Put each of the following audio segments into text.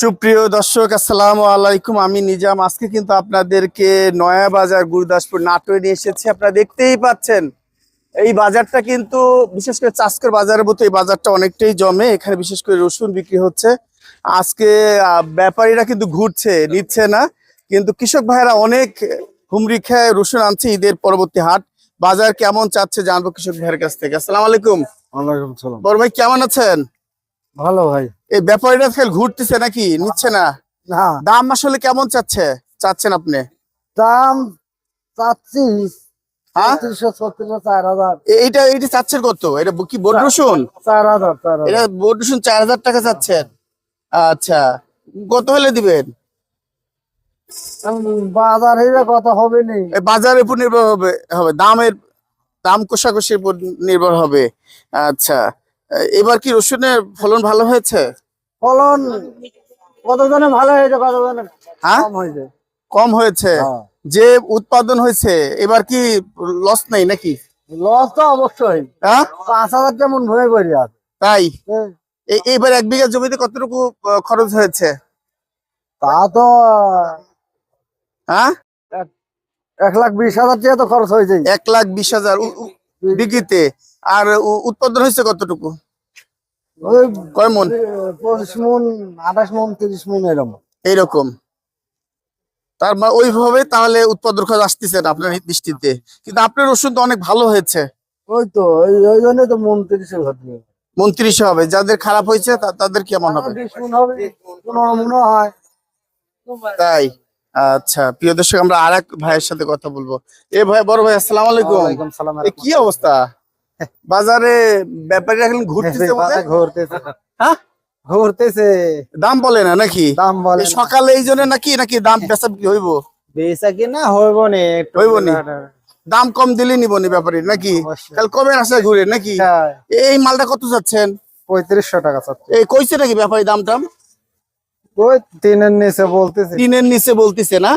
সুপ্রিয় দর্শক আসসালামু আলাইকুম। আমি নিজাম। আজকে কিন্তু আপনাদেরকে নয়া বাজার গুরুদাসপুর নাটোরে নিয়ে এসেছি। আপনারা দেখতেই পাচ্ছেন এই বাজারটা কিন্তু বিশেষ করে চাষকর বাজারের মতো এই বাজারটা অনেকটাই জমে। এখানে বিশেষ করে রসুন বিক্রি হচ্ছে। আজকে ব্যাপারীরা কিন্তু ঘুরছে নিচ্ছে না। কিন্তু কৃষক ভাইরা অনেক হুমরি খেয়ে রসুন আনছে ঈদের পরবর্তী হাট। বাজার কেমন চাচ্ছে জানব কৃষক ভাইয়ের কাছ থেকে। আসসালাম আলাইকুম। বড় ভাই কেমন আছেন? ভালো ভাই। এই ব্যাপারীরা খেল ঘুরতেছে নাকি? নিচ্ছে না? না। দাম আসলে কেমন চাচ্ছে? চাচ্ছেন আপনি? দাম চাচ্ছি হ্যাঁ? এইটা এইটা চাচ্ছেন কত? এটা কি বোর্ড রসুন? চার হাজার চার এটা বোর্ড রসুন চার হাজার টাকা চাচ্ছেন। আচ্ছা। কত হলে দিবেন? বাজার কত হবে বাজারের উপর নির্ভর হবে হবে। দামের দাম কষাকষির উপর নির্ভর হবে। আচ্ছা। এবার কি রসুনের ফলন ভালো হয়েছে? ফলন কতজনে ভালো হয়েছে কতজনে হ্যাঁ? কম হয়েছে? হ্যাঁ। যে উৎপাদন হয়েছে এবার কি লস নেই নাকি? লস তো অবশ্যই। হ্যাঁ? পাঁচ হাজার যেমন ভরে আছে। তাই? হ্যাঁ। এ- এইবার এক বিঘা জমিতে কতটুকু খরচ হয়েছে? তা তো হ্যাঁ? এক লাখ বিশ হাজার টাকা তো খরচ হয়েছে এক লাখ বিশ হাজার বিঘিতে। আর উৎপাদন হয়েছে কতটুকু? ওই কয় মন? পঁচিশ মন আঠাশ মন তিরিশ মন এরকম। এইরকম। তার মানে ওইভাবে তাহলে উৎপাদন খরচ আসতেছে না আপনার দৃষ্টিতে। কিন্তু আপনার ওষুধ তো অনেক ভালো হয়েছে। ওই তো ওই ওই জন্য তো মন তিরিশে ঘটবে মন্ত্রিশ হবে। যাদের খারাপ হয়েছে তাদের কেমন হবে? মন হবে মনও হয়। তাই? আচ্ছা প্রিয় দর্শক আমরা আর এক ভাইয়ের সাথে কথা বলব। এ ভাই বড় ভাই আসসালাম আলাইকুম। কি অবস্থা? বাজারে ব্যাপারীরা এখন ঘুরতেছে বোধহয়? ঘুরতেছে। হ্যাঁ? ঘুরতেছে। দাম বলে না নাকি? দাম বলে সকালে এই জন্য নাকি নাকি দাম বেচা বিক্রি হইব? বেচা কিনা হইব নি হইব নি? দাম কম দিলে নিব নি ব্যাপারী নাকি? কাল কবে আসে ঘুরে নাকি? হ্যাঁ, এই মালটা কত চাচ্ছেন পঁয়ত্রিশশো টাকা চাচ্ছে। এই কইছে নাকি ব্যাপারী দাম টাম ওই তিনের নিচে বলতেছে। তিনের নিচে বলতিছে না?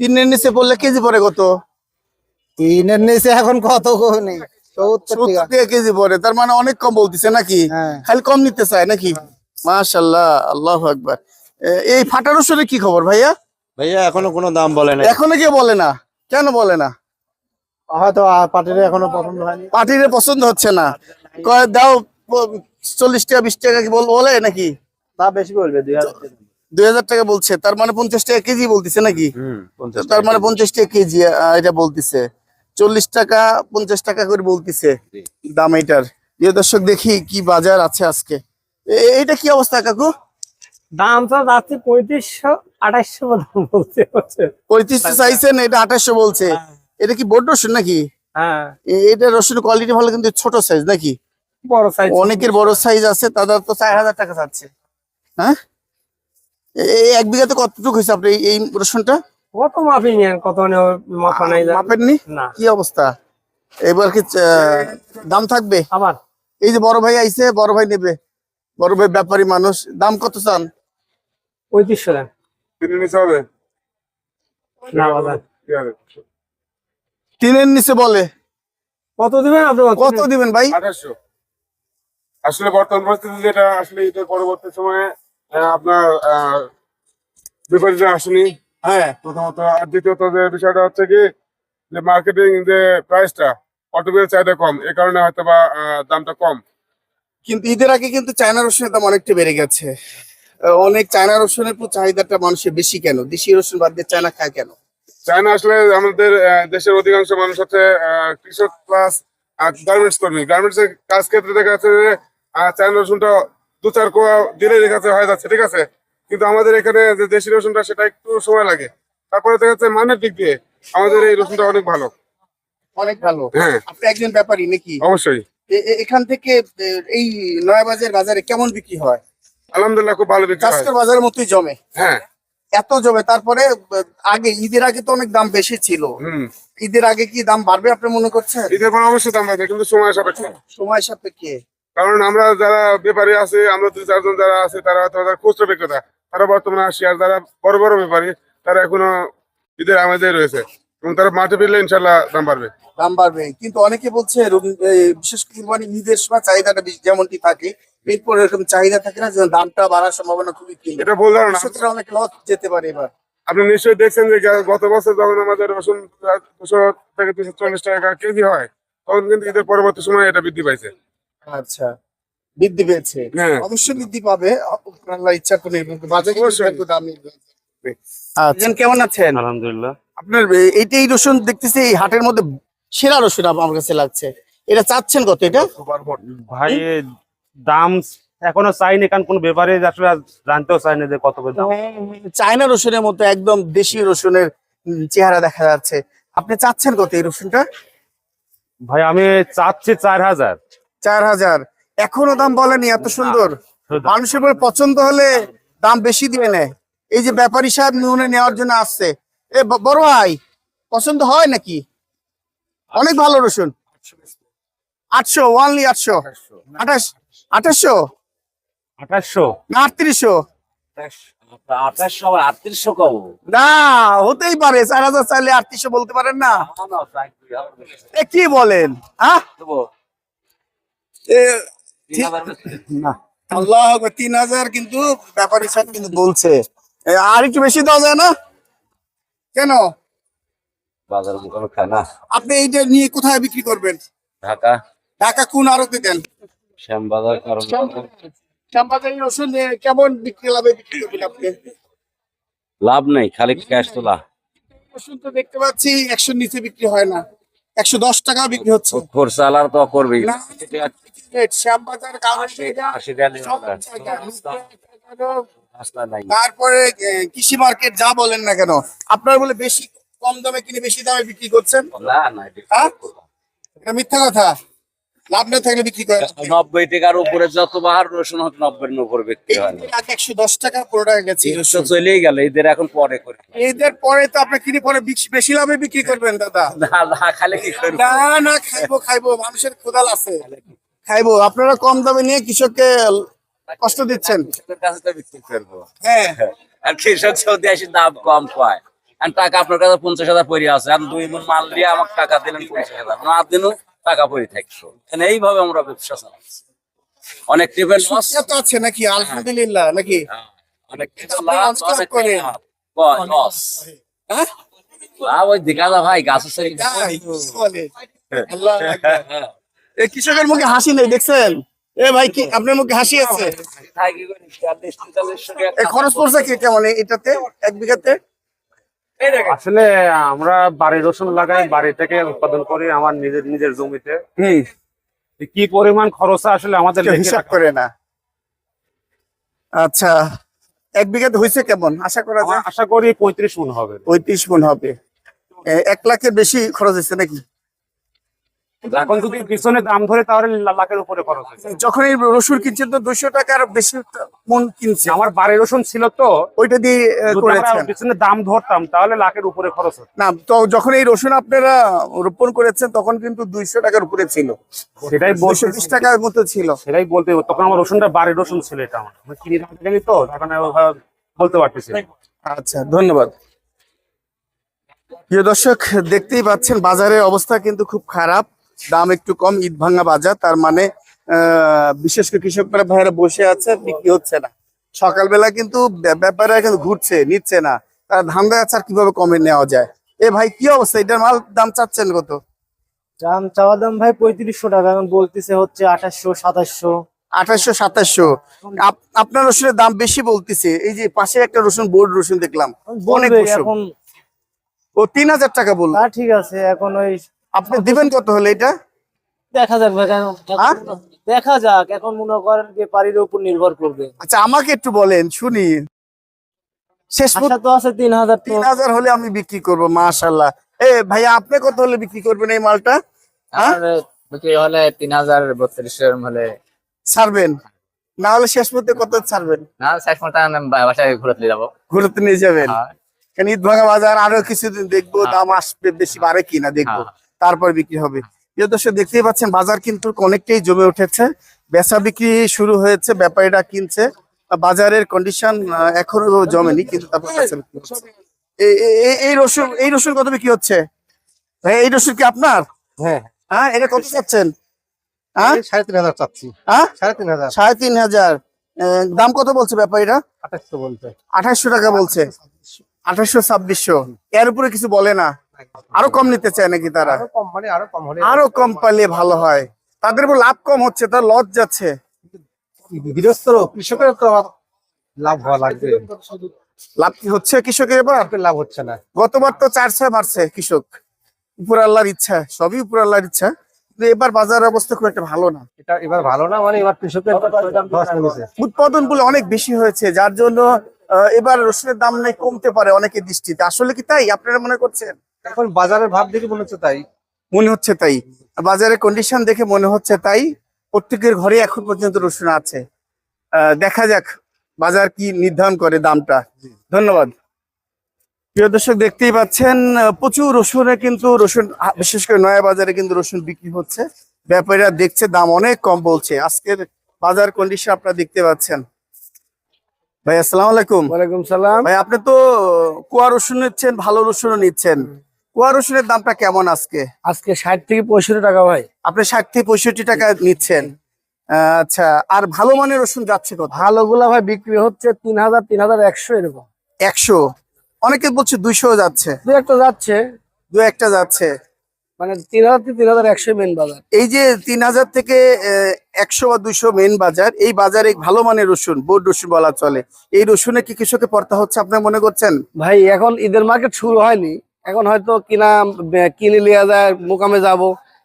তিনের নিচে বললে কেজি পরে কত? তিনের নিচে এখন কত নেই? সত্তর সত্তর টাকা টাকা কেজি পরে তার মানে অনেক কম বলতিছে নাকি? হ্যাঁ। খালি কম নিতে চায় নাকি? মাশাল্লাহ আল্লাহ আকবার। এই ফাটা রসুনের কি খবর ভাইয়া? ভাইয়া এখনও কোনো দাম বলে নাই। এখনও বলে না? কেন বলে না? হয়তো এখনও পছন্দ হয়নি। পার্টির পছন্দ হচ্ছে না। কয় দাও চল্লিশ টাকা বিশ টাকা কি বল- বলে নাকি? তা বেশি বলবে দুই হাজার টাকা। বলছে তার মানে পঞ্চাশ টাকা কেজি বলতিছে নাকি? তার মানে পঞ্চাশ টাকা কেজি এটা বলতিছে। চল্লিশ টাকা পঞ্চাশ টাকা করে বলতেছে দাম এটার। প্রিয় দর্শক দেখি কি বাজার আছে আজকে। এ- এইটা কি অবস্থা কাকু? দাম তো যাচ্ছে পঁয়ত্রিশশো আঠাশশো বলছে হচ্ছে চাইছেন এটা আঠাশশো বলছে। এটা কি বড় রসুন নাকি? হ্যাঁ। এটা রসুন কোয়ালিটি ভালো কিন্তু ছোট সাইজ নাকি? বড় সাইজ অনেকের বড় সাইজ আছে তাদের তো চার হাজার টাকা চাচ্ছে হ্যাঁ? এ- এক বিঘাতে কতটুকু হয়েছে আপনি এই- এই রসুনটা? কত মাপি নেন কত মাপা নাই। মাপেননি না? কি অবস্থা? এবার কি দাম থাকবে? আবার? এই যে বড় ভাই আইছে বড় ভাই নেবে। বড় ভাই ব্যাপারী মানুষ। দাম কত চান? পঁয়ত্রিশশো দেন। তিনের নিচে হবে? না বাজার। তিনের নিচে। বলে। কত দিবেন আপনি কত দিবেন ভাই? আঠাশশো আসলে বর্তমান পরিস্থিতি যেটা আসলে এটার পরবর্তী সময়ে আহ, আপনার আহ, বিপরীতে আসেনি। হ্যাঁ প্রথমত আর দ্বিতীয়ত যে বিষয়টা হচ্ছে কি যে মার্কেটিং যে প্রাইসটা অটোমেটিক চাহিদা কম এই কারণে হয়তো বা দামটা কম। কিন্তু ঈদের আগে কিন্তু চায়না রসুনের দাম অনেকটা বেড়ে গেছে। অনেক চায়না রসুনের চাহিদাটা মানুষের বেশি কেন? দেশি রসুন বাদ দিয়ে চায়না খায় কেন? চায়না আসলে আমাদের দেশের অধিকাংশ মানুষ হচ্ছে কৃষক প্লাস গার্মেন্টস কর্মী। গার্মেন্টস এর কাজ ক্ষেত্রে দেখা যাচ্ছে যে চায়না রসুনটা দু চার কোয়া দিলে দেখা যাচ্ছে হয়ে যাচ্ছে ঠিক আছে? কিন্তু আমাদের এখানে যে দেশি রসুনটা সেটা একটু সময় লাগে। তারপরে দেখা যাচ্ছে মানের দিক দিয়ে আমাদের এই রসুনটা অনেক ভালো। অনেক ভালো। হ্যাঁ। আপনি একজন ব্যাপারী নাকি? অবশ্যই। এখান থেকে এই নয়াবাজার বাজারে কেমন বিক্রি হয়? আলহামদুলিল্লাহ খুব ভালো বিক্রি হয়। বাজারের মতোই জমে। হ্যাঁ। এত জমে তারপরে আগে ঈদের আগে তো অনেক দাম বেশি ছিল। হম। ঈদের আগে কি দাম বাড়বে আপনি মনে করছেন? ঈদের পর অবশ্যই দাম বাড়বে কিন্তু সময় সাপেক্ষে। সময় সাপেক্ষে। কারণ আমরা যারা ব্যাপারী আছে আমরা দুই চারজন যারা আছে তারা হয়তো খুচরো বিক্রেতা। তারা বর্তমানে আসি আর যারা বড় বড় ব্যাপারী তারা এখনও ঈদের আমাদের রয়েছে এবং তারা মাঠে ফিরলে ইনশাল্লাহ দাম বাড়বে। দাম বাড়বে। কিন্তু অনেকে বলছে বিশেষ কুরবানি ঈদের সময় চাহিদাটা বেশি যেমনটি থাকে এরপর এরকম চাহিদা থাকে না যে দামটা বাড়ার সম্ভাবনা খুবই কম। এটা ধারণা। কৃষকরা অনেক লস যেতে পারে এবার। আপনি নিশ্চয়ই দেখছেন যে গত বছর যখন আমাদের রসুন দুশো থেকে দুশো চল্লিশ টাকা কেজি হয় তখন কিন্তু ঈদের পরবর্তী সময় এটা বৃদ্ধি পাইছে। আচ্ছা। বৃদ্ধি পেয়েছে। হ্যাঁ। অবশ্যই বৃদ্ধি পাবে আপনার ইচ্ছা করে। বাজারে একটু দাম আচ্ছা। কেমন আছেন? আলহামদুলিল্লাহ। আপনার এইটাই রসুন দেখতেছি এই হাটের মধ্যে সেরা রসুন আমার কাছে লাগছে। এটা চাচ্ছেন কত এটা? ভাই দাম এখনও চাইনি কারণ কোন ব্যাপারে আসলে জানতেও চাইনি যে কত দাম। চায়না রসুনের মতো একদম দেশি রসুনের চেহারা দেখা যাচ্ছে। আপনি চাচ্ছেন কত এই রসুনটা? ভাই আমি চাচ্ছি চার হাজার। চার হাজার। এখনও দাম বলেনি এত সুন্দর। মানুষের উপর পছন্দ হলে দাম বেশি দিয়ে নেয়। এই যে ব্যাপারী সাহেব নুনে নেওয়ার জন্য আসছে। এ বড় ভাই পছন্দ হয় নাকি? অনেক ভালো রসুন। আটশো ওয়ানলি আটশো। আঠাশ আঠাশশো? আঠাশশো। না আটত্রিশশো। না হতেই পারে চার হাজার চাইলে আটত্রিশশো বলতে পারেন না। এ কি বলেন হ্যাঁ? না। আল্লাহ তিন হাজার কিন্তু ব্যাপারী সাহেব কিন্তু বলছে। আর একটু বেশি দেওয়া যায় না? কেন? বাজার না? আপনি এইটা নিয়ে কোথায় বিক্রি করবেন? ঢাকা। ঢাকা কোন আড়তে দেন? শ্যামবাজার কারণ। শ্যামবাজারি রসুন কেমন বিক্রি লাভে বিক্রি করবেন আপনি? লাভ নেই খালি ক্যাশ তোলা। রসুন তো দেখতে পাচ্ছি একশো নিচে বিক্রি হয় না। একশো দশ টাকা বিক্রি হচ্ছে। খোরসালার তো করবি। শ্যামবাজার তারপরে কৃষি মার্কেট যা বলেন না কেন আপনার বলে বেশি কম দামে কিনে বেশি দামে বিক্রি করছেন? না না হ্যাঁ? এটা মিথ্যা কথা। লাভ না থাকলে বিক্রি করেন। নব্বই টাকার উপরে যত বাহার রসুন হোক নব্বই উপর বিক্রি হয় একশো দশ টাকা টাকা গেছে। রসুন। চলেই গেল এদের এখন পরে করে। এদের পরে তো আপনি কিনে পরে বেশি- লাভে বিক্রি করবেন দাদা। না না খালি কি না না খাইবো খাইবো মানুষের খোদাল আছে। খাইবো আপনারা কম দামে নিয়ে কৃষককে কষ্ট দিচ্ছেন। কাছে তো বিক্রি করব। হ্যাঁ। আর কৃষক সৌদি আসি দাম কম পায়। আর টাকা আপনার কাছে পঞ্চাশ হাজার পরি আছে। আর দুই মন মাল দিয়ে আমাকে টাকা দিলেন পঞ্চাশ হাজার। না দিনও টাকা পরি থাকছো এখানে এইভাবে আমরা ব্যবসা চালাচ্ছি। অনেক তো আছে নাকি? আলহামদুলিল্লাহ নাকি? অনেক কিন্তু অনেক। লস হ্যাঁ? ওই ভাই গাছ কৃষকের মুখে হাসি নেই দেখছেন? এ ভাই কি আপনার মুখে হাসি আছে? খরচ পড়ছে কি কেমন? এটাতে এক বিঘাতে? আসলে আমরা বাড়ি রসুন লাগাই বাড়ি থেকে উৎপাদন করি আমার নিজের নিজের জমিতে। হুম। কি পরিমাণ খরচ আসলে আমাদের হিসাব করে না। আচ্ছা এক বিঘাতে হয়েছে কেমন? আশা করা যায়? আশা করি পঁয়ত্রিশ মন হবে। পঁয়ত্রিশ মন হবে। এক লাখের বেশি খরচ হয়েছে নাকি? এখন যদি পিছনে দাম ধরে তাহলে লাখের উপরে খরচ হয়েছে যখন এই রসুন কিনছেন তো দুশো টাকার বেশি মন কিনছে। আমার বাড়ির রসুন ছিল তো ওইটা দিয়ে পিছনে দাম ধরতাম তাহলে লাখের উপরে খরচ না তো যখন এই রসুন আপনারা রোপণ করেছেন তখন কিন্তু দুইশো টাকার উপরে ছিল। সেটাই বলতে বিশ টাকার মতো ছিল। সেটাই বলতে তখন আমার রসুনটা বাড়ির রসুন ছিল এটা আমার। কিনে দাম তো তখন বলতে পারতেছি আচ্ছা ধন্যবাদ। প্রিয় দর্শক দেখতেই পাচ্ছেন বাজারের অবস্থা কিন্তু খুব খারাপ। দাম একটু কম ঈদ ভাঙা বাজার তার মানে বিশেষ করে কৃষকরা ভাইয়েরা বসে আছে বিক্রি হচ্ছে না। সকালবেলা কিন্তু ব্যা- ব্যাপারীরা কিন্তু ঘুরছে নিচ্ছে না। তারা ধান দেওয়া ছাড় কীভাবে কমে নেওয়া যায়? এ ভাই কি অবস্থা? এটার মাল দাম চাচ্ছেন কত? দাম চাওয়া দাম ভাই পঁয়ত্রিশশো টাকা এখন বলতেছে হচ্ছে আঠাশশো সাতাশশো। আঠাশশো সাতাশশো। আপনার রসুনের দাম বেশি বলতেছে। এই যে পাশে একটা রসুন বোর্ড রসুন দেখলাম। অনেক এখন। ও তিন হাজার টাকা বলল। ঠিক আছে এখন ওই আপনি দিবেন কত হলে এটা? দেখা যাক হ্যাঁ? দেখা যাক এখন মনে করেন ব্যাপারীর উপর নির্ভর করবে। আচ্ছা আমাকে একটু বলেন শুনি। শেষ তো আছে তিন হাজার তিন হাজার হলে আমি বিক্রি করব মাশাল্লাহ এ ভাইয়া আপনি কত হলে বিক্রি করবেন এই মালটা? হ্যাঁ? বিক্রি হলে তিন হাজার বত্রিশ হলে। ছাড়বেন? না হলে শেষ মধ্যে কত ছাড়বেন? না শেষ মতো বাসায় ঘুরতে যাব। ঘুরতে নিয়ে যাবেন? হ্যাঁ। কারণ ঈদ ভাঙা বাজার আরও কিছুদিন দেখব দাম আসবে বেশি বাড়ে কিনা দেখব। হ্যাঁ। তারপর বিক্রি হবে। প্রিয় দর্শক দেখতেই পাচ্ছেন বাজার কিন্তু অনেকটাই জমে উঠেছে। বেচা বিক্রি শুরু হয়েছে ব্যাপারীরা কিনছে। বাজারের কন্ডিশন এখনও জমেনি কিন্তু তারপর বেচা বিক্রি হচ্ছে। এই রসুন এই রসুন কত বিক্রি হচ্ছে? ভাই এই রসুন কি আপনার? হ্যাঁ। হ্যাঁ এটা কত চাচ্ছেন? হ্যাঁ? সাড়ে তিন হাজার চাচ্ছি। হ্যাঁ? সাড়ে তিন হাজার। সাড়ে তিন হাজার। দাম কত বলছে ব্যাপারীরা? আঠাশশো বলতে আঠাশশো টাকা বলছে। আঠাশশো ছাব্বিশশো। এর উপরে কিছু বলে না। আরও কম নিতে চায় নাকি তারা? আরও কম মানে আরও কম হলে আরও কম পাইলে ভালো হয়। তাদের লাভ কম হচ্ছে তার লস যাচ্ছে। গৃহস্থ কৃষকের তো লাভ হওয়া লাগবে। লাভ কি হচ্ছে কৃষকের এবার? লাভ হচ্ছে না। গতবার তো মারছে কৃষক। উপর আল্লাহর ইচ্ছা সবই উপর আল্লাহর ইচ্ছা। কিন্তু এবার বাজারের অবস্থা খুব একটা ভালো না। এটা এবার ভালো না মানে এবার কৃষকের উৎপাদনগুলো অনেক বেশি হয়েছে যার জন্য এবার রসুনের দাম নাই কমতে পারে অনেকের দৃষ্টিতে। আসলে কি তাই? আপনারা মনে করছেন? এখন বাজারের ভাব দেখে মনে হচ্ছে তাই। মনে হচ্ছে তাই। বাজারের কন্ডিশন দেখে মনে হচ্ছে তাই। প্রত্যেকের ঘরে এখন পর্যন্ত রসুন আছে। দেখা যাক বাজার কি নির্ধারণ করে দামটা। ধন্যবাদ। প্রিয় দর্শক দেখতেই পাচ্ছেন প্রচুর রসুনে কিন্তু রসুন বিশেষ করে নয়া বাজারে কিন্তু রসুন বিক্রি হচ্ছে। ব্যাপারীরা দেখছে দাম অনেক কম বলছে। আজকের বাজার কন্ডিশন আপনারা দেখতে পাচ্ছেন। ভাই আসসালামু আলাইকুম। ওয়ালাইকুম সালাম। ভাই আপনি তো কুয়া রসুন নিচ্ছেন ভালো রসুনও নিচ্ছেন। কুয়া রসুনের দামটা কেমন আজকে? আজকে ষাট থেকে পঁয়ষট্টি টাকা ভাই। আপনি ষাট থেকে পঁয়ষট্টি টাকা নিচ্ছেন। আচ্ছা আর ভালো মানের রসুন যাচ্ছে কত? ভালো গুলা ভাই বিক্রি হচ্ছে তিন হাজার তিন হাজার একশো এরকম। একশো? অনেকে বলছে দুইশো যাচ্ছে। দু একটা যাচ্ছে। দু একটা যাচ্ছে। মানে তিন হাজার থেকে তিন হাজার একশো মেন বাজার। এই যে তিন হাজার থেকে একশো বা দুইশো মেন বাজার এই বাজারে ভালো মানের রসুন বোর্ড রসুন বলা চলে। এই রসুনে কি কৃষকে পড়তে হচ্ছে আপনার মনে করছেন? ভাই এখন ঈদের মার্কেট শুরু হয়নি। এখন হয়তো কিনা কিনে লিয়া যায় মোকামে যাব।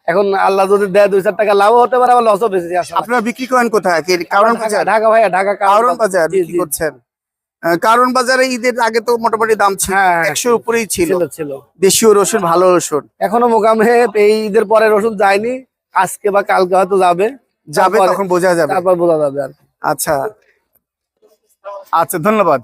এখন আল্লাহ যদি দেয় দুই চার টাকা লাভও হতে পারে আবার লসও বেশি আপনারা বিক্রি করেন কোথায়? কারণ ঢাকা ভাইয়া ঢাকা কারণ বাজার। বিক্রি করছেন। কারণ বাজারে ঈদের আগে তো মোটামুটি দাম ছিল হ্যাঁ, একশোর উপরেই ছিল। ছিল। দেশীয় রসুন ভালো রসুন। এখনও মোকামে এই ঈদের পরে রসুন যায়নি আজকে বা কালকে হয়তো যাবে। যাবে তখন বোঝা যাবে। তারপর বোঝা যাবে আর আচ্ছা। আচ্ছা ধন্যবাদ।